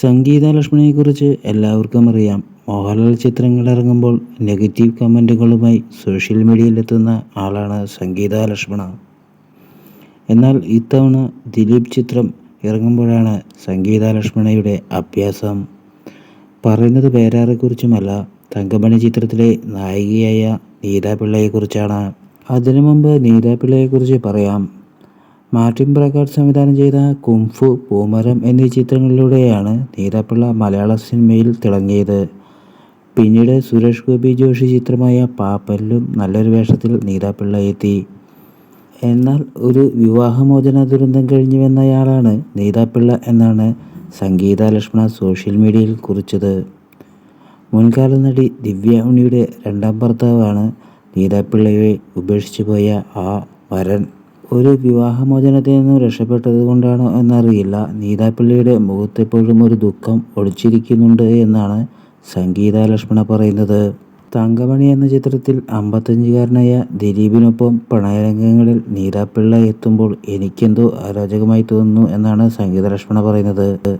സംഗീത ലക്ഷ്മണിയെക്കുറിച്ച് എല്ലാവർക്കും അറിയാം. മോഹൻലാൽ ചിത്രങ്ങൾ ഇറങ്ങുമ്പോൾ നെഗറ്റീവ് കമന്റുകളുമായി സോഷ്യൽ മീഡിയയിലെത്തുന്ന ആളാണ് സംഗീത ലക്ഷ്മണ എന്നാൽ ഇത്തവണ ദിലീപ് ചിത്രം ഇറങ്ങുമ്പോഴാണ് സംഗീത ലക്ഷ്മണയുടെ അഭ്യാസം. പറയുന്നത് പേരാറെക്കുറിച്ചുമല്ല തങ്കമണി ചിത്രത്തിലെ നായികയായ നീതാപിള്ളയെക്കുറിച്ചാണ്. അതിനു മുമ്പ് നീതാപിള്ളയെക്കുറിച്ച് പറയാം. മാർട്ടിൻ പ്രകാശ് സംവിധാനം ചെയ്ത കുംഫു പൂമരം എന്നീ ചിത്രങ്ങളിലൂടെയാണ് നീതപ്പിള്ള മലയാള സിനിമയിൽ തിളങ്ങിയത്. പിന്നീട് സുരേഷ് ഗോപി ജോഷി ചിത്രമായ പാപ്പല്ലും നല്ലൊരു വേഷത്തിൽ നീതാപിള്ള എത്തി. എന്നാൽ ഒരു വിവാഹമോചന ദുരന്തം കഴിഞ്ഞുവെന്നയാളാണ് നീതാപ്പിള്ള എന്നാണ് സംഗീത ലക്ഷ്മണ സോഷ്യൽ മീഡിയയിൽ കുറിച്ചത്. മുൻകാല നടി ദിവ്യ ഉണ്ണിയുടെ രണ്ടാം ഭർത്താവാണ് നീതാപ്പിള്ളയെ ഉപേക്ഷിച്ചു പോയ ആ വരൻ. ഒരു വിവാഹമോചനത്തിൽ നിന്നും രക്ഷപ്പെട്ടത് കൊണ്ടാണോ എന്നറിയില്ല. നീതാപ്പിള്ളിയുടെ മുഖത്തെപ്പോഴും ഒരു ദുഃഖം ഒളിച്ചിരിക്കുന്നുണ്ട് എന്നാണ് സംഗീത ലക്ഷ്മണ പറയുന്നത്. തങ്കമണി എന്ന ചിത്രത്തിൽ അമ്പത്തഞ്ചുകാരനായ ദിലീപിനൊപ്പം പ്രണയരംഗങ്ങളിൽ നീതാപ്പിള്ള എത്തുമ്പോൾ എനിക്കെന്തോ അരോചകമായി തോന്നുന്നു എന്നാണ് സംഗീത ലക്ഷ്മണ പറയുന്നത്.